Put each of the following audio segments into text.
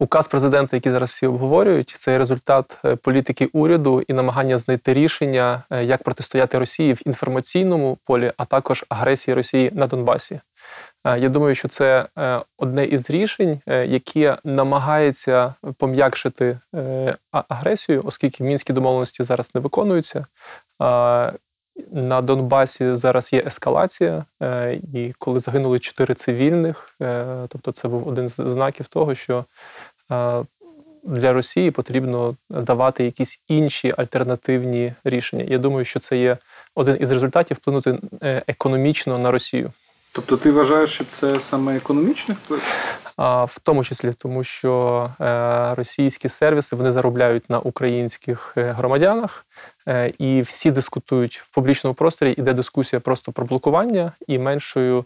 Указ президента, який зараз всі обговорюють, це результат е, політики уряду і намагання знайти рішення, е, як протистояти Росії в інформаційному полі, а також агресії Росії на Донбасі. Е, я думаю, що це одне із рішень, яке намагається пом'якшити агресію, оскільки мінські домовленості зараз не виконуються. На Донбасі зараз є ескалація, і коли загинули чотири цивільних, тобто це був один з знаків того, що для Росії потрібно давати якісь інші альтернативні рішення. Я думаю, що це є один із результатів вплинути е, економічно на Росію. Тобто, ти вважаєш, що це саме економічний вплив? В тому числі тому, що е, російські сервіси вони заробляють на українських е, громадянах, і всі дискутують в публічному просторі. Іде дискусія просто про блокування і меншою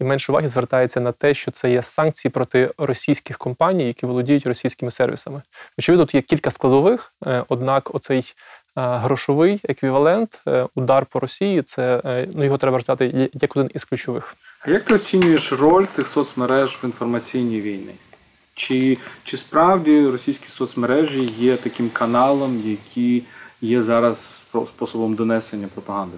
і менше уваги звертається на те, що це є санкції проти російських компаній, які володіють російськими сервісами. Очевидно, тут є кілька складових, е, однак, оцей грошовий еквівалент, е, удар по Росії, це е, ну його треба розглядати як один із ключових. А як ти оцінюєш роль цих соцмереж в інформаційній війні? Чи, Чи справді російські соцмережі є таким каналом, який є зараз способом донесення пропаганди?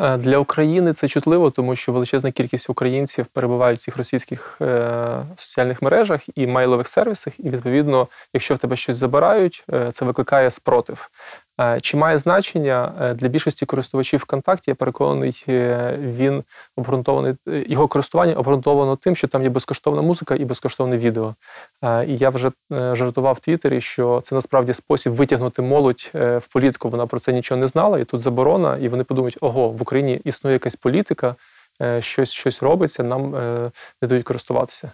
Е, для України це чутливо, тому що величезна кількість українців перебувають в цих російських е, соціальних мережах і мейлових сервісах. І відповідно, якщо в тебе щось забирають, е, це викликає спротив. Е, чи має значення е, для більшості користувачів ВКонтакті? Я переконаний, е, він обґрунтований його користування обґрунтовано тим, що там є безкоштовна музика і безкоштовне відео. І я вже жартував в Твіттері, що це насправді спосіб витягнути молодь в політику. Вона про це нічого не знала, і тут заборона, і вони подумають, ого, в Україні існує якась політика, щось щось робиться, нам не дають користуватися.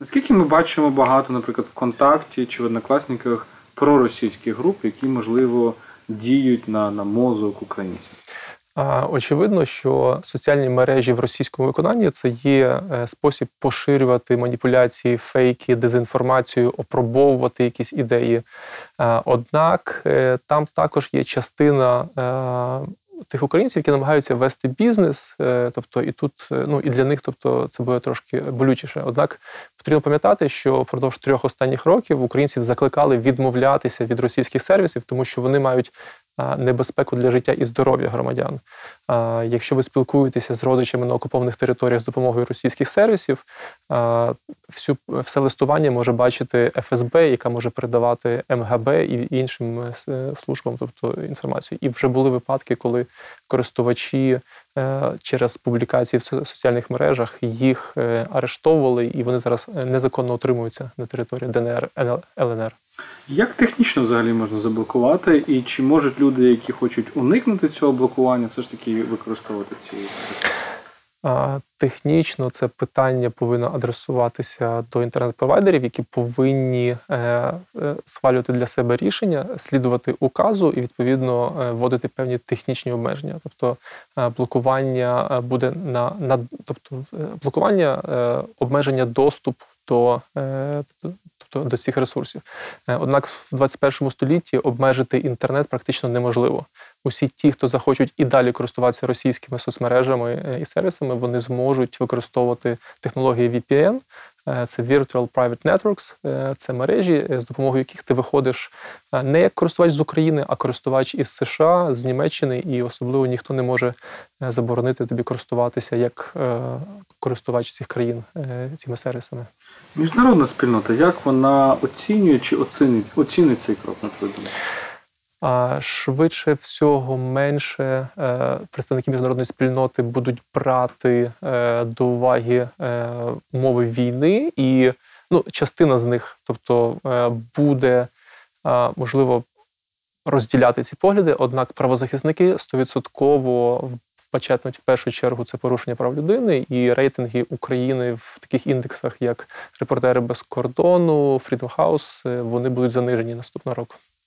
Наскільки ми бачимо багато, наприклад, ВКонтакті чи в однокласниках проросійських груп, які можливо діють на, на мозок українців? Очевидно, що соціальні мережі в російському виконанні це є е, спосіб поширювати маніпуляції, фейки, дезінформацію, опробовувати якісь ідеї. Однак е, там також є частина е, тих українців, які намагаються вести бізнес, е, тобто і тут е, ну і для них, тобто це буде трошки болючіше. Однак потрібно пам'ятати, що впродовж трьох останніх років українців закликали відмовлятися від російських сервісів, тому що вони мають небезпеку для життя і здоров'я громадян. Якщо ви спілкуєтеся з родичами на окупованих територіях з допомогою російських сервісів, всю все листування може бачити ФСБ, яка може передавати МГБ і іншим е, службам, тобто інформацію. І вже були випадки, коли користувачі е, через публікації в соціальних мережах їх е, арештовували, і вони зараз незаконно утримуються на території ДНР ЛНР. Як технічно взагалі можна заблокувати, і чи можуть люди, які хочуть уникнути цього блокування, все ж таки використовувати ці? Технічно це питання повинно адресуватися до інтернет-провайдерів, які повинні е, е, схвалювати для себе рішення, слідувати указу і відповідно е, вводити певні технічні обмеження. Тобто блокування буде на на тобто блокування обмеження доступу до тобто до цих ресурсів. Однак в 21 столітті обмежити інтернет практично неможливо усі ті, хто захочуть і далі користуватися російськими соцмережами е, і сервісами, вони зможуть використовувати технології VPN. Е, це Virtual Private Networks, е, це мережі, з допомогою яких ти виходиш не як користувач з України, а користувач із США, з Німеччини, і особливо ніхто не може заборонити тобі користуватися як користувач цих країн цими сервісами. Міжнародна спільнота, як вона оцінює чи оцінить оцінить цей крок на твою думку? А швидше всього менше е, представники міжнародної спільноти будуть брати е, до уваги е, умови війни, і ну, частина з них, тобто, буде можливо розділяти ці погляди. Однак правозахисники стовідсотково вбачатимуть в першу чергу це порушення прав людини і рейтинги України в таких індексах, як репортери без кордону, Freedom House, вони будуть занижені наступного року.